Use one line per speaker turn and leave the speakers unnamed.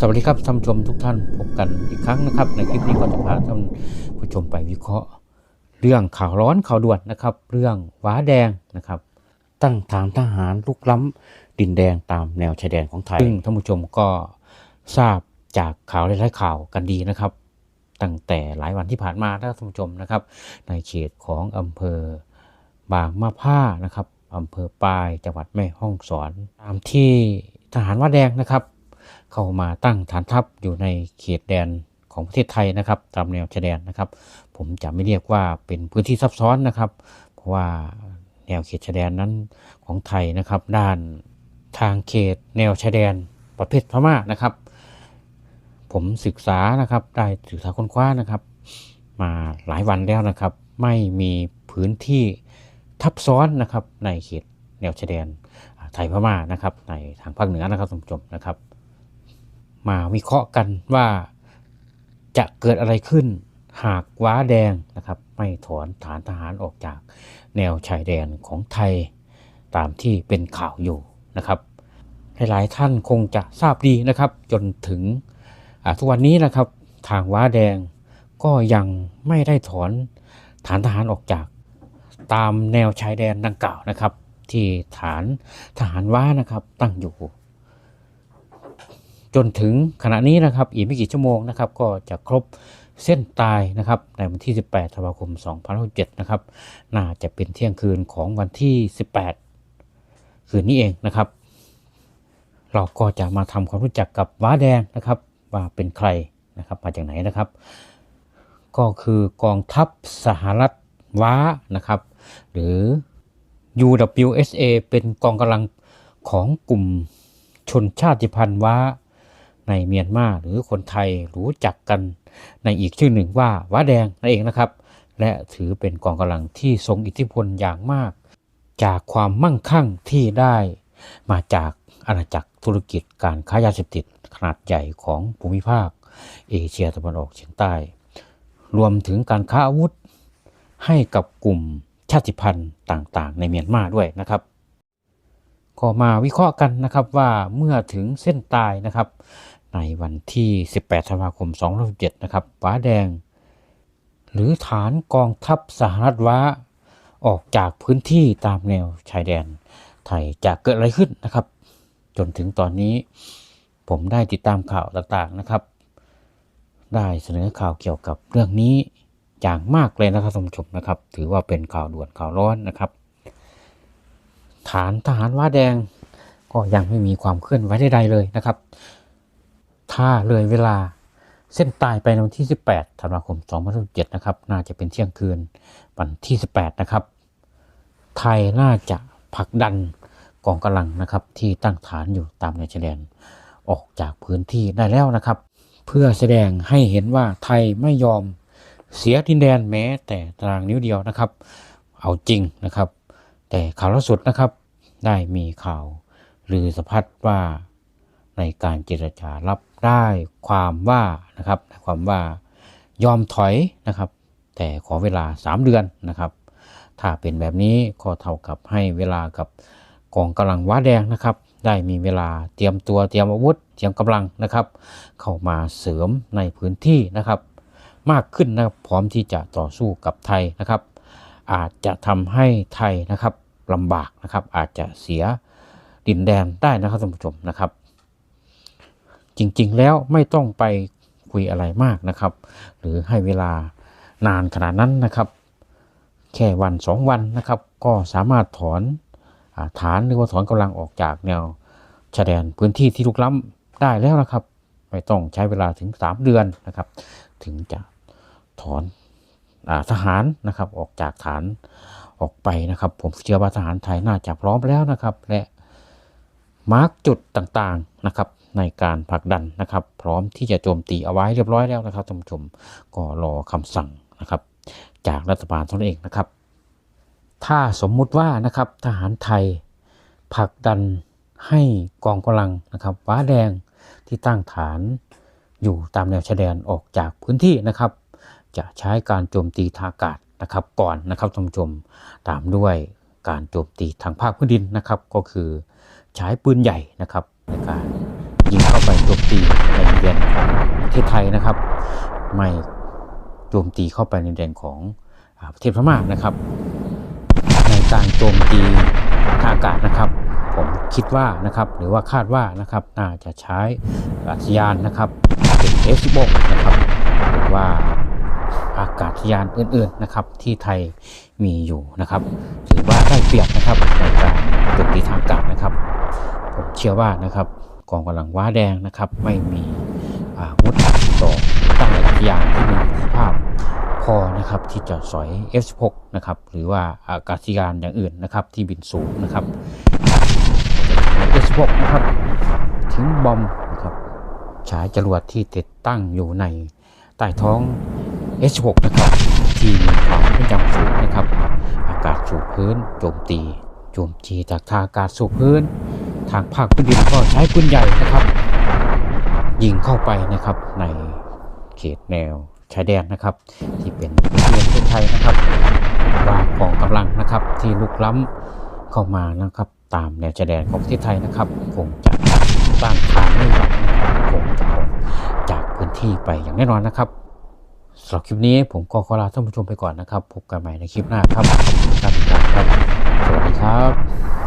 สวัสดีครับท่านผู้ชมทุกท่านพบกันอีกครั้งนะครับ ในคลิปนี้ก็จะพาท่านผู้ชมไปวิเคราะห์ เรื่องข่าวร้อนข่าวด่วนนะครับ เรื่องว้าแดงนะครับ ตั้งฐานทหารลุกล้ำดินแดงตามแนวชายแดนของไทยซึ่งท่านผู้ชมก็ทราบจากข่าวหลายๆข่าวกันดีนะครับ ตั้งแต่หลายวันที่ผ่านมาท่านผู้ชมนะครับ ในเขตของอำเภอบางมะผ้านะครับอำเภอปายจังหวัดแม่ฮ่องสอนตามที่ทหารว่าแดงนะครับ เข้ามาตั้งฐานทัพอยู่ในเขตแดนของประเทศไทยนะครับ ตามแนวชายแดนนะครับ ผมจะไม่เรียกว่าเป็นพื้นที่ซับซ้อนนะครับ เพราะว่าแนวเขตชายแดนนั้นของไทยนะครับ ด้านทางเขตแนวชายแดนประเภทพม่านะครับ ผมศึกษานะครับได้ศึกษาค้นคว้านะครับ มาหลายวันแล้วนะครับ ไม่มีพื้นที่ทับซ้อนนะครับในเขตแนวชายแดนไทยพม่านะครับ ในทางภาคเหนือนะครับท่านผู้ชมนะครับ มาวิเคราะห์กันว่าจะเกิดอะไรขึ้นหากว้าแดงนะครับไม่ถอนฐานทหารออกจากแนวชายแดนของไทยตามที่เป็นข่าวอยู่นะครับหลายท่านคงจะทราบดีนะครับ จนถึงทุกวันนี้นะครับทางว้าแดงก็ยังไม่ได้ถอนฐานทหารออกจาก ตามแนวชายแดนดังกล่าวนะครับ ที่ฐานทหารว้านะครับตั้งอยู่ จนถึงขณะนี้นะครับอีกไม่กี่ชั่วโมงนะครับก็จะครบเส้นตายนะครับในวันที่ 18ธันวาคม2067นะครับน่าจะเป็นเที่ยงคืนของวันที่ 18 คืนนี้เองนะครับ เราก็จะมาทำความรู้จักกับว้าแดงนะครับว่าเป็นใครนะครับมาจากไหนนะครับ ก็คือกองทัพสหรัฐว้านะครับ หรือ UWSA เป็นกองกำลังของกลุ่มชนชาติพันธุ์ว้า ในเมียนมาหรือคนไทยรู้จักกันในอีกชื่อหนึ่งว่าว้าแดงนั่นเองนะครับ และถือเป็นกองกำลังที่ทรงอิทธิพลอย่างมาก จากความมั่งคั่งที่ได้มาจากอาณาจักรธุรกิจการค้ายาเสพติดขนาดใหญ่ของภูมิภาค เอเชียตะวันออกเฉียงใต้ รวมถึงการค้าอาวุธให้กับกลุ่มชาติพันธุ์ต่างๆ ในเมียนมาด้วยนะครับ ก็มาวิเคราะห์กันนะครับว่าเมื่อถึงเส้นตายนะครับ ในวันที่ 18 ธันวาคม 2017 นะครับว้าแดง หรือฐานกองทัพสหรัฐว้าออกจากพื้นที่ตามแนวชายแดน ไทยจะเกิดอะไรขึ้นนะครับ จนถึงตอนนี้ผมได้ติดตามข่าวต่างๆนะครับ ได้เสนอข่าวเกี่ยวกับเรื่องนี้อย่างมากเลยนะครับท่านผู้ชมนะครับ ถือว่าเป็นข่าวด่วนข่าวร้อนนะครับ ฐานทหารว้าแดง ก็ยังไม่มีความเคลื่อนไหวใดๆเลยนะครับ ถ้าเลยเวลาเส้นตายไปในวันที่ 18ธันวาคม2017นะครับ น่าจะเป็นเที่ยงคืนวันที่ 18 นะครับ ไทยน่าจะผลักดันกองกำลังนะครับ ที่ตั้งฐานอยู่ตามแนวชายแดนออกจากพื้นที่ได้แล้วนะครับ เพื่อแสดงให้เห็นว่าไทยไม่ยอมเสียดินแดนแม้แต่ตารางนิ้วเดียวนะครับ เอาจริงนะครับ แต่ข่าวล่าสุดนะครับได้มีข่าวลือสะพัดว่าในการเจรจารับได้ความว่านะครับความว่ายอมถอยนะครับ แต่ขอเวลา 3 เดือนนะครับ ถ้าเป็นแบบนี้ก็เท่ากับให้เวลากับกองกำลังว้าแดงนะครับ ได้มีเวลาเตรียมตัวเตรียมอาวุธ เตรียมกำลังนะครับ เข้ามาเสริมในพื้นที่นะครับ มากขึ้นนะครับพร้อมที่จะต่อสู้กับไทยนะครับ อาจจะทำให้ไทยนะครับลำบากนะครับ อาจจะเสียดินแดนได้นะครับท่านผู้ชมนะครับ จริงๆแล้วไม่ต้องไปคุยอะไรมากนะครับ หรือให้เวลานานขนาดนั้นนะครับ แค่วันสองวันนะครับ ก็สามารถถอนอฐานหรือว่าถอนกำลังออกจากแนวชายแดนพื้นที่ที่ลุกล้ำได้แล้วนะครับ ไม่ต้องใช้เวลาถึง 3 เดือนนะครับ ถึงจะถอน ทหารนะครับออกจากฐานออกไปนะครับ ผมเชื่อว่าทหารไทยน่าจะพร้อมแล้วนะครับ และมาร์กจุดต่างๆนะครับในการผลักดันนะครับ พร้อมที่จะโจมตีเอาไว้เรียบร้อยแล้วนะครับท่านผู้ชมก็รอคำสั่งนะครับ จากรัฐบาลตนเองนะครับ ถ้าสมมุติว่านะครับทหารไทยผลักดันให้กองกำลังนะครับว้าแดงที่ตั้งฐานอยู่ตามแนวชายแดนออกจากพื้นที่นะครับ จะใช้การโจมตีทางอากาศนะครับก่อนนะครับท่านผู้ชมตามด้วยการโจมตีทางภาคพื้นดินนะครับ ก็คือใช้ปืนใหญ่นะครับในการยิงเข้าไปโจมตีในดินแดนของประเทศไทยนะครับ ไม่โจมตีเข้าไปในดินแดนของอประเทศพม่านะครับ ในการโจมตีทางอากาศนะครับ ผมคิดว่านะครับหรือว่าคาดว่านะครับน่าจะใช้อากาศยานนะครับเป็น F16 นะครับหรือว่า ยานอื่นๆนะครับ ที่ไทยมีอยู่นะครับ ถือว่าได้เปรียบนะครับในการโจมตีทางอากาศนะครับ ผมเชื่อว่านะครับกองกำลังว้าแดงนะครับ ไม่มีอาวุธต่อต้านอากาศยานที่มีประสิทธิภาพพอนะครับที่จะสอย F16 นะครับหรือว่าอากาศยานอย่างอื่นนะครับที่บินสูงนะครับ F16 นะครับทิ้งบอมนะครับฉายจรวดที่ติดตั้งอยู่ในใต้ท้อง H6 นะครับที่มีความแม่นยำสูงนะครับ อากาศสู่พื้นโจมตีโจมตีจากทางอากาศสู่พื้น ทางภาคพื้นดินก็ใช้ปืนใหญ่นะครับ ยิงเข้าไปนะครับในเขตแนวชายแดนนะครับ ที่เป็นพื้นที่ประเทศไทยนะครับว่ากองกำลังนะครับที่ลุกล้ำเข้ามานะครับ ตามแนวชายแดนของประเทศไทยนะครับคงจะต้านทานไม่ไหวคงจะจากพื้นที่ไปอย่างแน่นอนนะครับ สำหรับคลิปนี้ผมก็ขอลาท่านผู้ชมไปก่อนนะครับ พบกันใหม่ในคลิปหน้าครับครับสวัสดีครับ